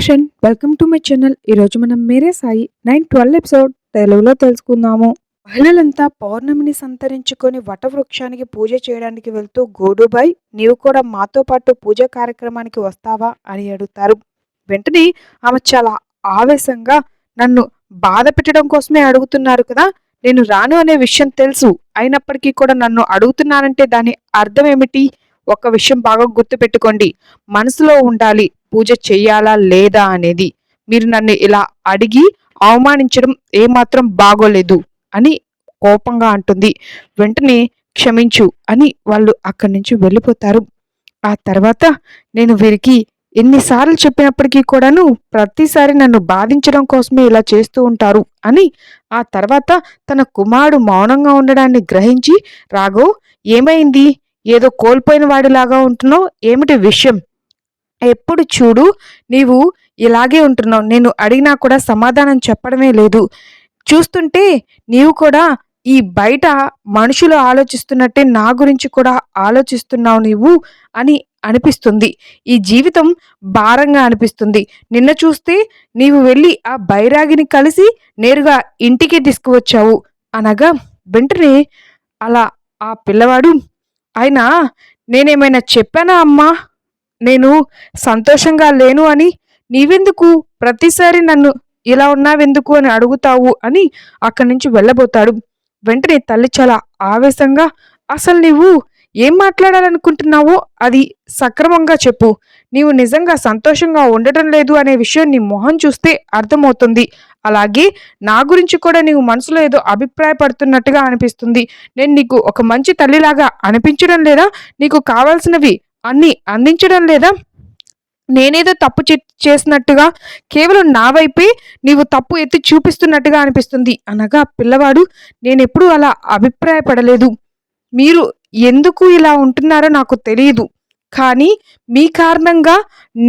Friend welcome to my channel ఈరోజు మనం Mere Sai nine twelve episode తెలుగులో తెలుసుకుందాము. మహిళలంతా పౌర్ణమిని సంతరించుకొని వటవృక్షానికి పూజ చేయడానికి వెళ్తూ గోడుబాయ్ నీవు కూడా మాతో పాటు పూజ కార్యక్రమానికి వస్తావా? అని అడుగుతారు. వెంటనే ఆమె చాలా ఆవేశంగా నన్ను బాధ పెట్టడం కోసమే అడుగుతున్నారు కదా నేను రాను అనే విషయం తెలుసు. అయినప్పటికీ కూడా నన్ను అడుగుతున్నానంటే దాని అర్థం ఏమిటి? ఒక విషయం బాగా గుర్తుపెట్టుకోండి. మనసులో ఉండాలి పూజ చెయ్యాలా లేదా అనేది. మీరు నన్ను ఇలా అడిగి అవమానించడం ఏమాత్రం బాగోలేదు అని కోపంగా అంటుంది. వెంటనే క్షమించు అని వాళ్ళు అక్కడి నుంచి వెళ్ళిపోతారు. ఆ తర్వాత నేను వీరికి ఎన్నిసార్లు చెప్పినప్పటికీ కూడాను ప్రతిసారి నన్ను బాధించడం కోసమే ఇలా చేస్తూ ఉంటారు అని ఆ తర్వాత తన కుమారుడు మౌనంగా ఉండడాన్ని గ్రహించి రాఘవ్ ఏమైంది? ఏదో కోల్పోయిన వాడిలాగా ఉంటున్నావు? ఏమిటి విషయం? ఎప్పుడు చూడు నీవు ఇలాగే ఉంటున్నావు. నేను అడిగినా కూడా సమాధానం చెప్పడమే లేదు. చూస్తుంటే నీవు కూడా ఈ బయట మనుషులు ఆలోచిస్తున్నట్టే నా గురించి కూడా ఆలోచిస్తున్నావు నీవు అని అనిపిస్తుంది. ఈ జీవితం భారంగా అనిపిస్తుంది. నిన్న చూస్తే నీవు వెళ్ళి ఆ బైరాగిని కలిసి నేరుగా ఇంటికి తీసుకువచ్చావు అనగా వెంటనే అలా ఆ పిల్లవాడు అయినా నేనేమైనా చెప్పానా అమ్మా? నేను సంతోషంగా లేను అని నీవెందుకు? ప్రతిసారి నన్ను ఇలా ఉన్నావెందుకు అని అడుగుతావు అని అక్కడి నుంచి వెళ్ళబోతాడు. వెంటనే తల్లి చాలా ఆవేశంగా అసలు నీవు ఏం మాట్లాడాలనుకుంటున్నావో అది సక్రమంగా చెప్పు. నీవు నిజంగా సంతోషంగా ఉండటం లేదు అనే విషయం నీ మొహం చూస్తే అర్థమవుతుంది. అలాగే నా గురించి కూడా నీవు మనసులో ఏదో అభిప్రాయపడుతున్నట్టుగా అనిపిస్తుంది. నేను నీకు ఒక మంచి తల్లిలాగా అనిపించడం లేదా? నీకు కావాల్సినవి అన్నీ అందించడం లేదా? నేనేదో తప్పు చేసినట్టుగా కేవలం నా వైపే నీవు తప్పు ఎత్తి చూపిస్తున్నట్టుగా అనిపిస్తుంది. అనగా పిల్లవాడు నేనెప్పుడు అలా అభిప్రాయపడలేదు. మీరు ఎందుకు ఇలా ఉంటున్నారో నాకు తెలియదు కానీ మీ కారణంగా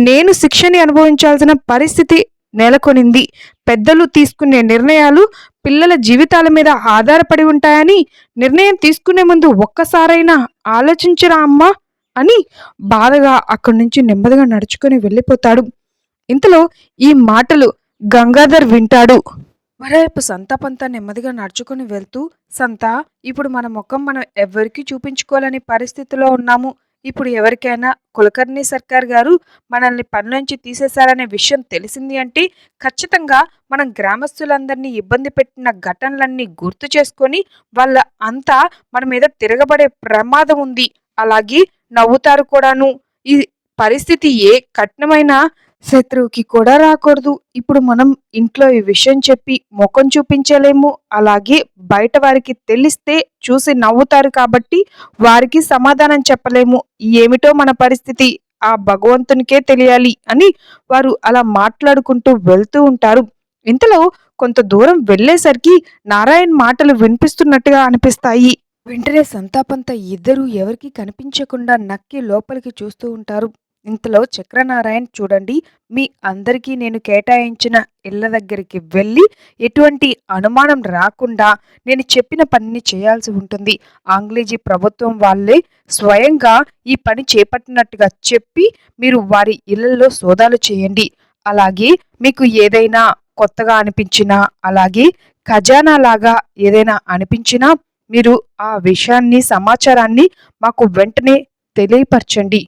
నేను శిక్షని అనుభవించాల్సిన పరిస్థితి నెలకొనింది. పెద్దలు తీసుకునే నిర్ణయాలు పిల్లల జీవితాల మీద ఆధారపడి ఉంటాయని నిర్ణయం తీసుకునే ముందు ఒక్కసారైనా ఆలోచించరా అమ్మా అని బాధగా అక్కడి నుంచి నెమ్మదిగా నడుచుకొని వెళ్ళిపోతాడు. ఇంతలో ఈ మాటలు గంగాధర్ వింటాడు. మరోవైపు సంతాపంతా నెమ్మదిగా నడుచుకొని వెళ్తూ సంత ఇప్పుడు మన ముఖం మనం ఎవరికీ చూపించుకోవాలని పరిస్థితిలో ఉన్నాము. ఇప్పుడు ఎవరికైనా కులకర్ణి సర్కార్ గారు మనల్ని పని తీసేశారనే విషయం తెలిసింది అంటే ఖచ్చితంగా మనం గ్రామస్తులందరినీ ఇబ్బంది పెట్టిన ఘటనలన్నీ గుర్తు చేసుకొని వాళ్ళ అంతా మన మీద తిరగబడే ప్రమాదం ఉంది. అలాగే నవ్వుతారు కూడాను. ఈ పరిస్థితి ఏ కఠినమైన శత్రువుకి కూడా రాకూడదు. ఇప్పుడు మనం ఇంట్లో ఈ విషయం చెప్పి ముఖం చూపించలేము. అలాగే బయట వారికి తెలిస్తే చూసి నవ్వుతారు కాబట్టి వారికి సమాధానం చెప్పలేము. ఏమిటో మన పరిస్థితి. ఆ భగవంతునికే తెలియాలి అని వారు అలా మాట్లాడుకుంటూ వెళ్తూ ఉంటారు. ఇంతలో కొంత దూరం వెళ్ళేసరికి నారాయణ్ మాటలు వినిపిస్తున్నట్టుగా అనిపిస్తాయి. వెంటనే సంతాపంతా ఇద్దరూ ఎవరికీ కనిపించకుండా నక్కి లోపలికి చూస్తూ ఉంటారు. ఇంతలో చక్రనారాయణ చూడండి మీ అందరికీ నేను కేటాయించిన ఇళ్ళ దగ్గరికి వెళ్ళి ఎటువంటి అనుమానం రాకుండా నేను చెప్పిన పనిని చేయాల్సి ఉంటుంది. ఆంగ్లేజీ ప్రభుత్వం వాళ్ళే స్వయంగా ఈ పని చేపట్టినట్టుగా చెప్పి మీరు వారి ఇళ్ళలో సోదాలు చేయండి. అలాగే మీకు ఏదైనా కొత్తగా అనిపించినా అలాగే ఖజానా లాగా ఏదైనా అనిపించినా మీరు ఆ విషయాన్ని సమాచారాన్ని మాకు వెంటనే తెలియపరచండి.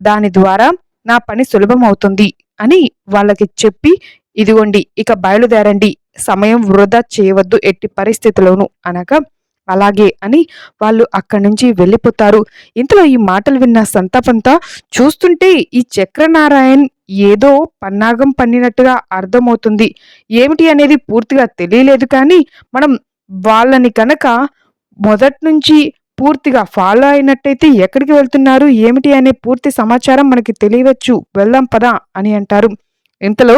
దాని ద్వారా నా పని సులభం అవుతుంది అని వాళ్ళకి చెప్పి ఇదిగోండి ఇక బయలుదేరండి. సమయం వృధా చేయవద్దు ఎట్టి పరిస్థితుల్లోనూ అనగా అలాగే అని వాళ్ళు అక్కడి నుంచి వెళ్ళిపోతారు. ఇంతలో ఈ మాటలు విన్న సంతాపంతా చూస్తుంటే ఈ చక్రనారాయణ్ ఏదో పన్నాగం పన్నినట్టుగా అర్థమవుతుంది. ఏమిటి అనేది పూర్తిగా తెలియలేదు కానీ మనం వాళ్ళని కనుక మొదటి నుంచి పూర్తిగా ఫాలో అయినట్టయితే ఎక్కడికి వెళ్తున్నారు ఏమిటి అనే పూర్తి సమాచారం మనకి తెలియవచ్చు. వెళ్దాం పదా అని అంటారు. ఇంతలో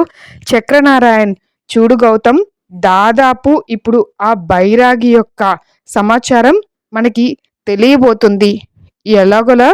చక్రనారాయణ్ చూడు గౌతమ్ దాదాపు ఇప్పుడు ఆ బైరాగి యొక్క సమాచారం మనకి తెలియబోతుంది. ఎలాగోలా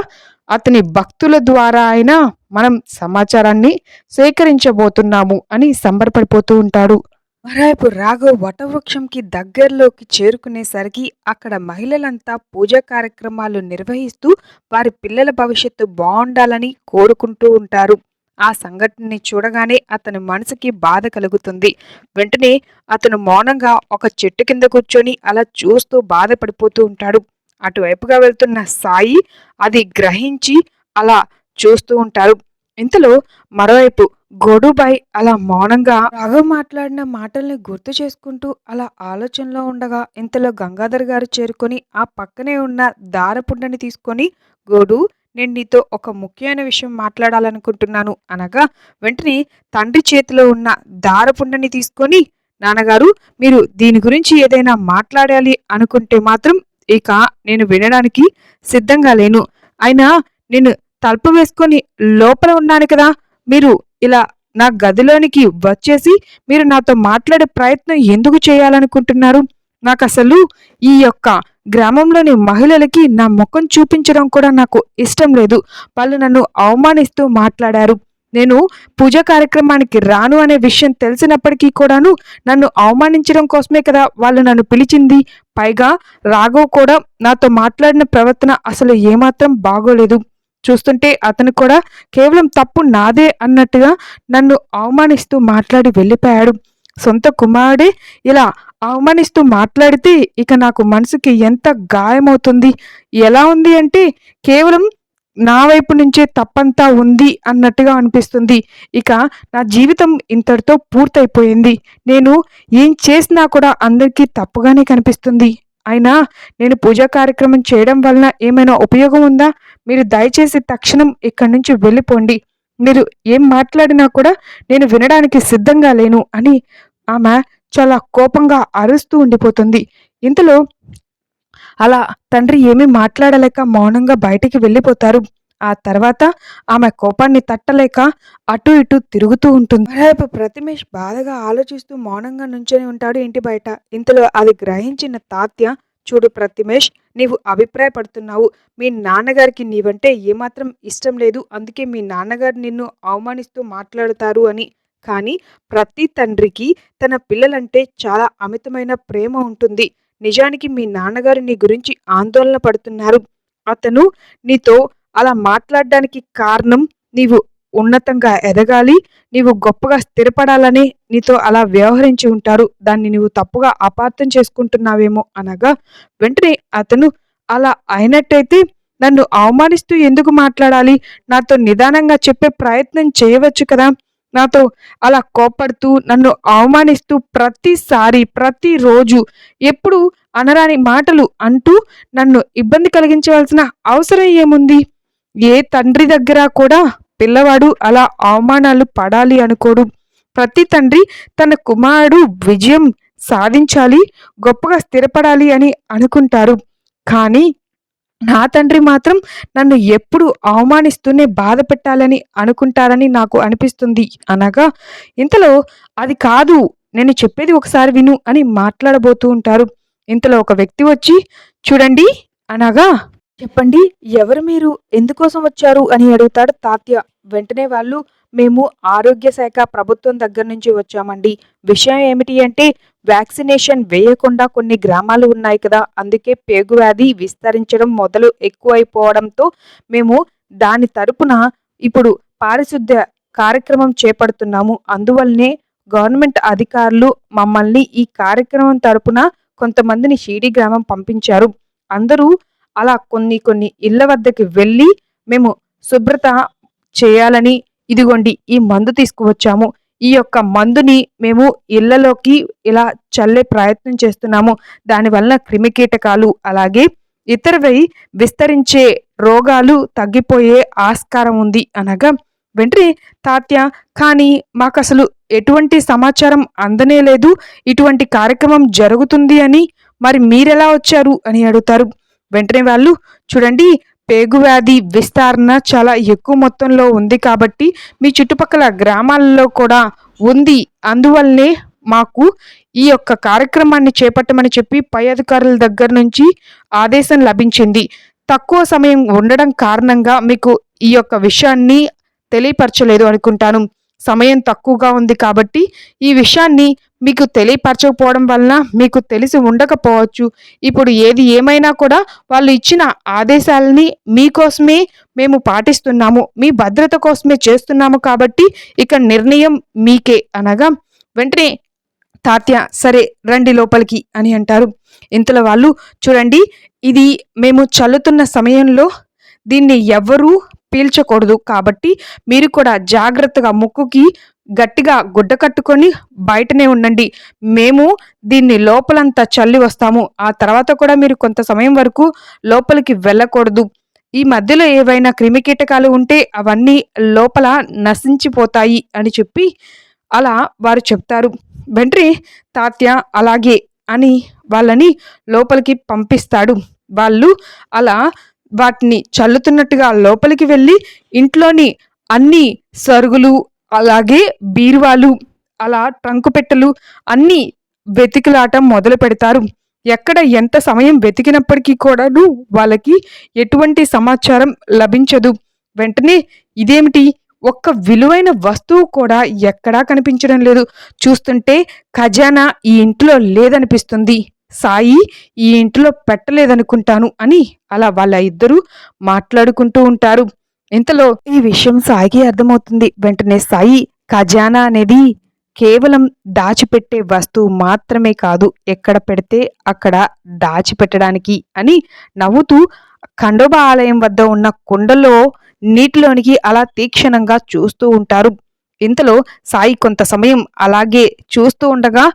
అతని భక్తుల ద్వారా అయినా మనం సమాచారాన్ని సేకరించబోతున్నాము అని సంబరపడిపోతూ ఉంటాడు. మరోవైపు రాఘవ్ వటవృక్షంకి దగ్గరలోకి చేరుకునేసరికి అక్కడ మహిళలంతా పూజా కార్యక్రమాలు నిర్వహిస్తూ వారి పిల్లల భవిష్యత్తు బాగుండాలని కోరుకుంటూ ఉంటారు. ఆ సంఘటనని చూడగానే అతని మనసుకి బాధ కలుగుతుంది. వెంటనే అతను మౌనంగా ఒక చెట్టు కింద కూర్చొని అలా చూస్తూ బాధపడిపోతూ ఉంటాడు. అటువైపుగా వెళ్తున్న సాయి అది గ్రహించి అలా చూస్తూ ఉంటారు. ఇంతలో మరోవైపు గోడుబాయ్ అలా మౌనంగా రాఘవ్ మాట్లాడిన మాటల్ని గుర్తు చేసుకుంటూ అలా ఆలోచనలో ఉండగా ఇంతలో గంగాధర్ గారు చేరుకొని ఆ పక్కనే ఉన్న దారపుండని తీసుకొని గోడు నేను నీతో ఒక ముఖ్యమైన విషయం మాట్లాడాలనుకుంటున్నాను అనగా వెంటనే తండ్రి చేతిలో ఉన్న దారపుండని తీసుకొని నాన్నగారు మీరు దీని గురించి ఏదైనా మాట్లాడాలి అనుకుంటే మాత్రం ఇక నేను వినడానికి సిద్ధంగా లేను. అయినా నేను తలుపు వేసుకొని లోపల ఉన్నాను కదా మీరు ఇలా నా గదిలోనికి వచ్చేసి మీరు నాతో మాట్లాడే ప్రయత్నం ఎందుకు చేయాలనుకుంటున్నారు? నాకు అసలు ఈ యొక్క గ్రామంలోని మహిళలకి నా ముఖం చూపించడం కూడా నాకు ఇష్టం లేదు. వాళ్ళు నన్ను అవమానిస్తూ మాట్లాడారు. నేను పూజ కార్యక్రమానికి రాను అనే విషయం తెలిసినప్పటికీ కూడాను నన్ను అవమానించడం కోసమే కదా వాళ్ళు నన్ను పిలిచింది. పైగా రాఘవ్ కూడా నాతో మాట్లాడిన ప్రవర్తన అసలు ఏమాత్రం బాగోలేదు. చూస్తుంటే అతను కూడా కేవలం తప్పు నాదే అన్నట్టుగా నన్ను అవమానిస్తూ మాట్లాడి వెళ్ళిపోయాడు. సొంత కుమారుడే ఇలా అవమానిస్తూ మాట్లాడితే ఇక నాకు మనసుకి ఎంత గాయమవుతుంది? ఎలా ఉంది అంటే కేవలం నా వైపు నుంచే తప్పంతా ఉంది అన్నట్టుగా అనిపిస్తుంది. ఇక నా జీవితం ఇంతటితో పూర్తయిపోయింది. నేను ఏం చేసినా కూడా అందరికీ తప్పుగానే కనిపిస్తుంది. అయినా నేను పూజా కార్యక్రమం చేయడం వలన ఏమైనా ఉపయోగం ఉందా? మీరు దయచేసి తక్షణం ఇక్కడి నుంచి వెళ్ళిపోండి. మీరు ఏం మాట్లాడినా కూడా నేను వినడానికి సిద్ధంగా లేను అని ఆమె చాలా కోపంగా అరుస్తూ ఉండిపోతుంది. ఇంతలో అలా తండ్రి ఏమీ మాట్లాడలేక మౌనంగా బయటికి వెళ్ళిపోతారు. ఆ తర్వాత ఆమె కోపాన్ని తట్టలేక అటు ఇటు తిరుగుతూ ఉంటుంది. మరోవైపు ప్రతిమేష్ బాధగా ఆలోచిస్తూ మౌనంగా నుంచొని ఉంటాడు ఇంటి బయట. ఇంతలో అది గ్రహించిన తాత్య చూడు ప్రతిమేష్ నీవు అభిప్రాయపడుతున్నావు. మీ నాన్నగారికి నీవంటే ఏమాత్రం ఇష్టం లేదు. అందుకే మీ నాన్నగారు నిన్ను అవమానిస్తూ మాట్లాడుతారు అని. కానీ ప్రతి తండ్రికి తన పిల్లలంటే చాలా అమితమైన ప్రేమ ఉంటుంది. నిజానికి మీ నాన్నగారు నీ గురించి ఆందోళన పడుతున్నారు. అతను నీతో అలా మాట్లాడడానికి కారణం నీవు ఉన్నతంగా ఎదగాలి నీవు గొప్పగా స్థిరపడాలని నీతో అలా వ్యవహరించి ఉంటారు. దాన్ని నీవు తప్పుగా అపార్థం చేసుకుంటున్నావేమో అనగా వెంటనే అతను అలా అయినట్టయితే నన్ను అవమానిస్తూ ఎందుకు మాట్లాడాలి? నాతో నిదానంగా చెప్పే ప్రయత్నం చేయవచ్చు కదా? నాతో అలా కోపడుతూ నన్ను అవమానిస్తూ ప్రతిసారి ప్రతిరోజు ఎప్పుడు అనరాని మాటలు అంటూ నన్ను ఇబ్బంది కలిగించవలసిన అవసరం ఏముంది? ఏ తండ్రి దగ్గర కూడా పిల్లవాడు అలా అవమానాలు పడాలి అనుకోడు. ప్రతి తండ్రి తన కుమారుడు విజయం సాధించాలి గొప్పగా స్థిరపడాలి అని అనుకుంటారు. కానీ నా తండ్రి మాత్రం నన్ను ఎప్పుడు అవమానిస్తూనే బాధ పెట్టాలని అనుకుంటారని నాకు అనిపిస్తుంది. అనగా ఇంతలో అది కాదు నేను చెప్పేది ఒకసారి విను అని మాట్లాడబోతూ ఉంటారు. ఇంతలో ఒక వ్యక్తి వచ్చి చూడండి అనగా చెప్పండి ఎవరు మీరు? ఎందుకోసం వచ్చారు? అని అడుగుతాడు తాత్య. వెంటనే వాళ్ళు మేము ఆరోగ్య శాఖ ప్రభుత్వం దగ్గర నుంచి వచ్చామండి. విషయం ఏమిటి అంటే వ్యాక్సినేషన్ వేయకుండా కొన్ని గ్రామాలు ఉన్నాయి కదా అందుకే పేగు వ్యాధి విస్తరించడం మొదలు ఎక్కువైపోవడంతో మేము దాని తరపున ఇప్పుడు పారిశుద్ధ్య కార్యక్రమం చేపడుతున్నాము. అందువల్లనే గవర్నమెంట్ అధికారులు మమ్మల్ని ఈ కార్యక్రమం తరపున కొంతమందిని షీడి గ్రామం పంపించారు. అందరూ అలా కొన్ని కొన్ని ఇళ్ళ వద్దకి వెళ్ళి మేము శుభ్రత చేయాలని ఇదిగోండి ఈ మందు తీసుకువచ్చాము. ఈ యొక్క మందుని మేము ఇళ్ళలోకి ఇలా చల్లే ప్రయత్నం చేస్తున్నాము. దానివల్ల క్రిమికీటకాలు అలాగే ఇతరవై విస్తరించే రోగాలు తగ్గిపోయే ఆస్కారం ఉంది అనగా వెంటనే తాత్య కానీ మాకు అసలు ఎటువంటి సమాచారం అందనే లేదు. ఇటువంటి కార్యక్రమం జరుగుతుంది అని మరి మీరెలా వచ్చారు అని అడుగుతారు. వెంటనే వాళ్ళు చూడండి పేగు వ్యాధి విస్తరణ చాలా ఎక్కువ మొత్తంలో ఉంది కాబట్టి మీ చుట్టుపక్కల గ్రామాలలో కూడా ఉంది. అందువల్లనే మాకు ఈ యొక్క కార్యక్రమాన్ని చేపట్టమని చెప్పి పై అధికారుల దగ్గర నుంచి ఆదేశం లభించింది. తక్కువ సమయం ఉండడం కారణంగా మీకు ఈ యొక్క విషయాన్ని తెలియపరచలేదు అనుకుంటాను. సమయం తక్కువగా ఉంది కాబట్టి ఈ విషయాన్ని మీకు తెలియపరచకపోవడం వలన మీకు తెలిసి ఉండకపోవచ్చు. ఇప్పుడు ఏది ఏమైనా కూడా వాళ్ళు ఇచ్చిన ఆదేశాలని మీకోసమే మేము పాటిస్తున్నాము. మీ భద్రత కోసమే చేస్తున్నాము కాబట్టి ఇక నిర్ణయం మీకే అనగా వెంటనే తాత్య సరే రండి లోపలికి అని అంటారు. ఇంతలో వాళ్ళు చూడండి ఇది మేము చల్లుతున్న సమయంలో దీన్ని ఎవ్వరూ పీల్చకూడదు కాబట్టి మీరు కూడా జాగ్రత్తగా ముక్కుకి గట్టిగా గుడ్డ కట్టుకొని బయటనే ఉండండి. మేము దీన్ని లోపలంతా చల్లి వస్తాము. ఆ తర్వాత కూడా మీరు కొంత సమయం వరకు లోపలికి వెళ్ళకూడదు. ఈ మధ్యలో ఏవైనా క్రిమికీటకాలు ఉంటే అవన్నీ లోపల నశించిపోతాయి అని చెప్పి అలా వారు చెప్తారు. వెంట్రి తాత్య అలాగే అని వాళ్ళని లోపలికి పంపిస్తాడు. వాళ్ళు అలా వాటిని చల్లుతున్నట్టుగా లోపలికి వెళ్ళి ఇంట్లోని అన్ని సరుగులు అలాగే బీరువాలు అలా ట్రంకు పెట్టెలు అన్నీ వెతికిలాటం మొదలు పెడతారు. ఎక్కడ ఎంత సమయం వెతికినప్పటికీ కూడాను వాళ్ళకి ఎటువంటి సమాచారం లభించదు. వెంటనే ఇదేమిటి? ఒక్క విలువైన వస్తువు కూడా ఎక్కడా కనిపించడం లేదు. చూస్తుంటే ఖజానా ఈ ఇంట్లో లేదనిపిస్తుంది. సాయి ఈ ఇంట్లో పెట్టలేదనుకుంటాను అని అలా వాళ్ళ ఇద్దరూ మాట్లాడుకుంటూ ఉంటారు. ఇంతలో ఈ విషయం సాయికి అర్థమవుతుంది. వెంటనే సాయి ఖజానా అనేది కేవలం దాచిపెట్టే వస్తువు మాత్రమే కాదు ఎక్కడ పెడితే అక్కడ దాచిపెట్టడానికి అని నవ్వుతూ ఖండోబా ఆలయం వద్ద ఉన్న కుండలో నీటిలోనికి అలా తీక్షణంగా చూస్తూ ఉంటారు. ఇంతలో సాయి కొంత సమయం అలాగే చూస్తూ ఉండగా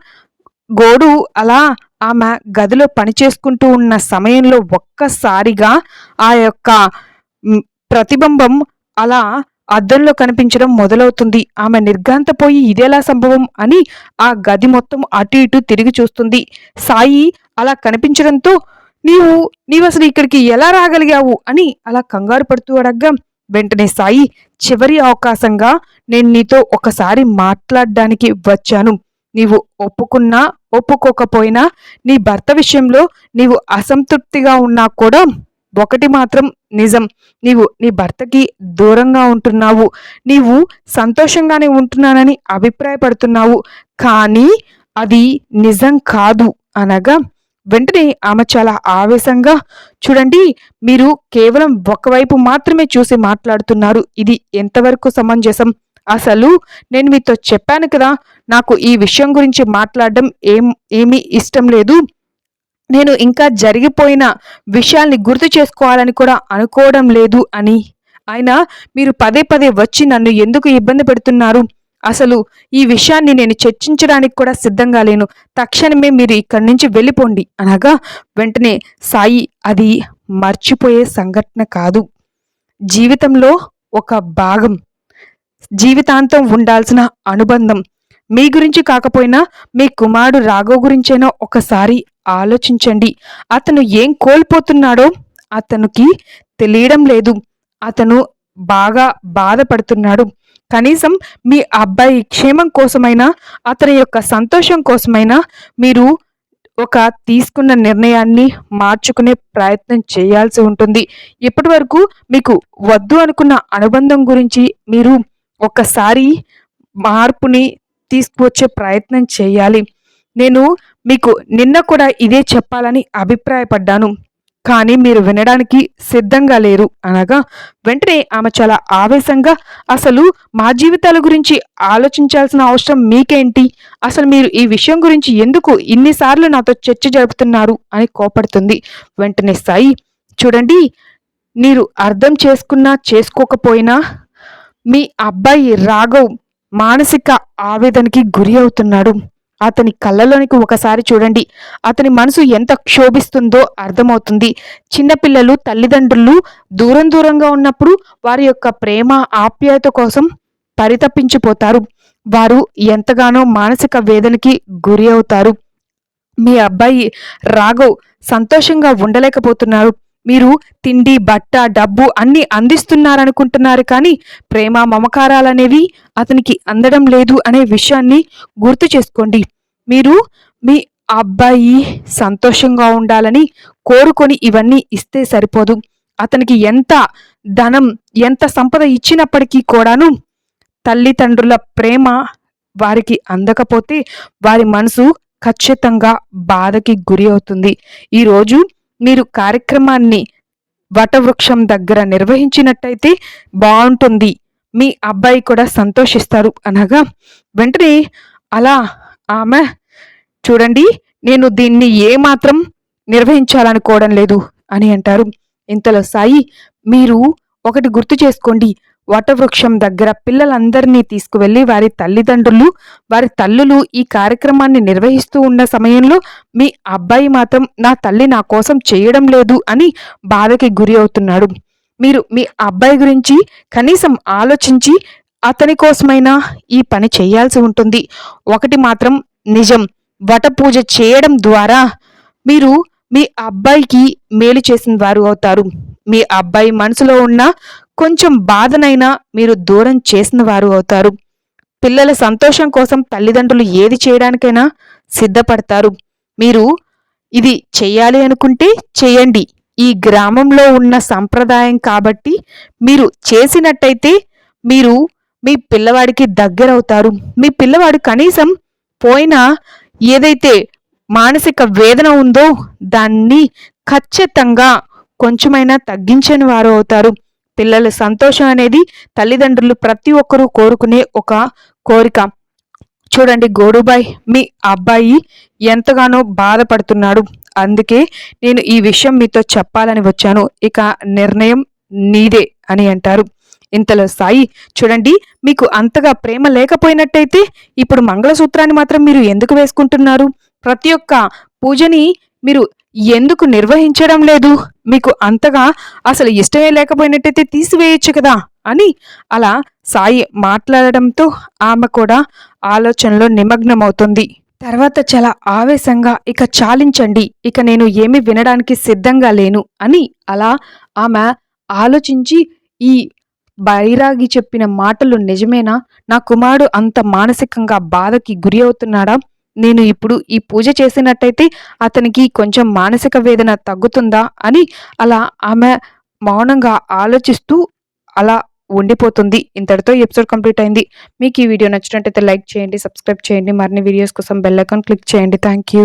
గోడు అలా ఆమె గదిలో పనిచేసుకుంటూ ఉన్న సమయంలో ఒక్కసారిగా ఆ యొక్క ప్రతిబింబం అలా అద్దంలో కనిపించడం మొదలవుతుంది. ఆమె నిర్ఘాంతపోయి ఇదేలా సంభవం అని ఆ గది మొత్తం అటు ఇటు తిరిగి చూస్తుంది. సాయి అలా కనిపించడంతో నీవు నీవు అసలు ఇక్కడికి ఎలా రాగలిగావు? అని అలా కంగారు పడుతూ అడగ్గా వెంటనే సాయి చివరి అవకాశంగా నేను నీతో ఒకసారి మాట్లాడడానికి వచ్చాను. నీవు ఒప్పుకున్నా ఒప్పుకోకపోయినా నీ భర్త విషయంలో నీవు అసంతృప్తిగా ఉన్నా కూడా ఒకటి మాత్రం నిజం. నీవు నీ భర్తకి దూరంగా ఉంటున్నావు. నీవు సంతోషంగానే ఉంటున్నానని అభిప్రాయపడుతున్నావు. కానీ అది నిజం కాదు అనగా వెంటనే ఆమె చాలా ఆవేశంగా చూడండి మీరు కేవలం ఒకవైపు మాత్రమే చూసి మాట్లాడుతున్నారు. ఇది ఎంతవరకు సమంజసం? అసలు నేను మీతో చెప్పాను కదా నాకు ఈ విషయం గురించి మాట్లాడడం ఏం ఏమీ ఇష్టం లేదు. నేను ఇంకా జరిగిపోయిన విషయాల్ని గుర్తు చేసుకోవాలని కూడా అనుకోవడం లేదు అని. ఆయన మీరు పదే పదే వచ్చి నన్ను ఎందుకు ఇబ్బంది పెడుతున్నారు? అసలు ఈ విషయాన్ని నేను చర్చించడానికి కూడా సిద్ధంగా లేను. తక్షణమే మీరు ఇక్కడి నుంచి వెళ్ళిపోండి. అనగా వెంటనే సాయి అది మర్చిపోయే సంఘటన కాదు. జీవితంలో ఒక భాగం. జీవితాంతం ఉండాల్సిన అనుబంధం. మీ గురించి కాకపోయినా మీ కుమారుడు రాఘవ్ గురించైనా ఒకసారి ఆలోచించండి. అతను ఏం కోల్పోతున్నాడో అతనికి తెలియడం లేదు. అతను బాగా బాధపడుతున్నాడు. కనీసం మీ అబ్బాయి క్షేమం కోసమైనా అతని యొక్క సంతోషం కోసమైనా మీరు ఒక తీసుకున్న నిర్ణయాన్ని మార్చుకునే ప్రయత్నం చేయాల్సి ఉంటుంది. ఇప్పటి వరకు మీకు వద్దు అనుకున్న అనుబంధం గురించి మీరు ఒకసారి మార్పుని తీసుకువచ్చే ప్రయత్నం చేయాలి. నేను మీకు నిన్న కూడా ఇదే చెప్పాలని అభిప్రాయపడ్డాను. కానీ మీరు వినడానికి సిద్ధంగా లేరు అనగా వెంటనే ఆమె చాలా ఆవేశంగా అసలు మా జీవితాల గురించి ఆలోచించాల్సిన అవసరం మీకేంటి? అసలు మీరు ఈ విషయం గురించి ఎందుకు ఇన్నిసార్లు నాతో చర్చ జరుపుతున్నారు? అని కోపడుతుంది. వెంటనే సాయి చూడండి మీరు అర్థం చేసుకున్నా చేసుకోకపోయినా మీ అబ్బాయి రాఘవ్ మానసిక ఆవేదనకి గురి అవుతున్నాడు. అతని కళ్ళలోనికి ఒకసారి చూడండి. అతని మనసు ఎంత క్షోభిస్తుందో అర్థమవుతుంది. చిన్నపిల్లలు తల్లిదండ్రులు దూరం దూరంగా ఉన్నప్పుడు వారి యొక్క ప్రేమ ఆప్యాయత కోసం పరితపించిపోతారు. వారు ఎంతగానో మానసిక వేదనకి గురి అవుతారు. మీ అబ్బాయి రాఘవ్ సంతోషంగా ఉండలేకపోతున్నారు. మీరు తిండి బట్ట డబ్బు అన్నీ అందిస్తున్నారనుకుంటున్నారు కానీ ప్రేమ మమకారాలనేవి అతనికి అందడం లేదు అనే విషయాన్ని గుర్తు చేసుకోండి. మీరు మీ అబ్బాయి సంతోషంగా ఉండాలని కోరుకొని ఇవన్నీ ఇస్తే సరిపోదు. అతనికి ఎంత ధనం ఎంత సంపద ఇచ్చినప్పటికీ కూడాను తల్లిదండ్రుల ప్రేమ వారికి అందకపోతే వారి మనసు ఖచ్చితంగా బాధకి గురి అవుతుంది. ఈరోజు మీరు కార్యక్రమాన్ని వటవృక్షం దగ్గర నిర్వహించినట్టయితే బాగుంటుంది. మీ అబ్బాయి కూడా సంతోషిస్తారు అనగా వెంటనే అలా ఆమె చూడండి నేను దీన్ని ఏమాత్రం నిర్వహించాలనుకోవడం లేదు అని అంటారు. ఇంతలో సాయి మీరు ఒకటి గుర్తు చేసుకోండి వటవృక్షం దగ్గర పిల్లలందరినీ తీసుకువెళ్ళి వారి తల్లిదండ్రులు వారి తల్లులు ఈ కార్యక్రమాన్ని నిర్వహిస్తూ ఉన్న సమయంలో మీ అబ్బాయి మాత్రం నా తల్లి నా కోసం చేయడం లేదు అని బాధకి గురి అవుతున్నాడు. మీరు మీ అబ్బాయి గురించి కనీసం ఆలోచించి అతని కోసమైనా ఈ పని చేయాల్సి ఉంటుంది. ఒకటి మాత్రం నిజం వట పూజ చేయడం ద్వారా మీరు మీ అబ్బాయికి మేలు చేసిన వారు అవుతారు. మీ అబ్బాయి మనసులో ఉన్న కొంచెం బాధనైనా మీరు దూరం చేసిన వారు అవుతారు. పిల్లల సంతోషం కోసం తల్లిదండ్రులు ఏది చేయడానికైనా సిద్ధపడతారు. మీరు ఇది చెయ్యాలి అనుకుంటే చేయండి. ఈ గ్రామంలో ఉన్న సంప్రదాయం కాబట్టి మీరు చేసినట్టయితే మీరు మీ పిల్లవాడికి దగ్గరవుతారు. మీ పిల్లవాడు కనీసం పోయిన ఏదైతే మానసిక వేదన ఉందో దాన్ని ఖచ్చితంగా కొంచెమైనా తగ్గించని వారు అవుతారు. పిల్లల సంతోషం అనేది తల్లిదండ్రులు ప్రతి ఒక్కరూ కోరుకునే ఒక కోరిక. చూడండి గోడుబాయ్ మీ అబ్బాయి ఎంతగానో బాధపడుతున్నాడు. అందుకే నేను ఈ విషయం మీతో చెప్పాలని వచ్చాను. ఇక నిర్ణయం నీదే అని అంటారు. ఇంతలో సాయి చూడండి మీకు అంతగా ప్రేమ లేకపోయినట్టయితే ఇప్పుడు మంగళసూత్రాన్ని మాత్రం మీరు ఎందుకు వేసుకుంటున్నారు? ప్రతి ఒక్క పూజని మీరు ఎందుకు నిర్వహించడం లేదు? మీకు అంతగా అసలు ఇష్టమే లేకపోయినట్టయితే తీసివేయచ్చు కదా? అని అలా సాయి మాట్లాడడంతో ఆమె కూడా ఆలోచనలో నిమగ్నమవుతుంది. తర్వాత చాలా ఆవేశంగా ఇక చాలించండి ఇక నేను ఏమి వినడానికి సిద్ధంగా లేను అని అలా ఆమె ఆలోచించి ఈ బైరాగి చెప్పిన మాటలు నిజమేనా? నా కుమారుడు అంత మానసికంగా బాధకి గురి అవుతున్నాడా? నేను ఇప్పుడు ఈ పూజ చేసినట్టయితే అతనికి కొంచెం మానసిక వేదన తగ్గుతుందా అని అలా ఆమె మౌనంగా ఆలోచిస్తూ అలా ఉండిపోతుంది. ఇంతటితో ఎపిసోడ్ కంప్లీట్ అయింది. మీకు ఈ వీడియో నచ్చినట్టయితే లైక్ చేయండి సబ్స్క్రైబ్ చేయండి. మరిన్ని వీడియోస్ కోసం బెల్ ఐకాన్ క్లిక్ చేయండి. Thank you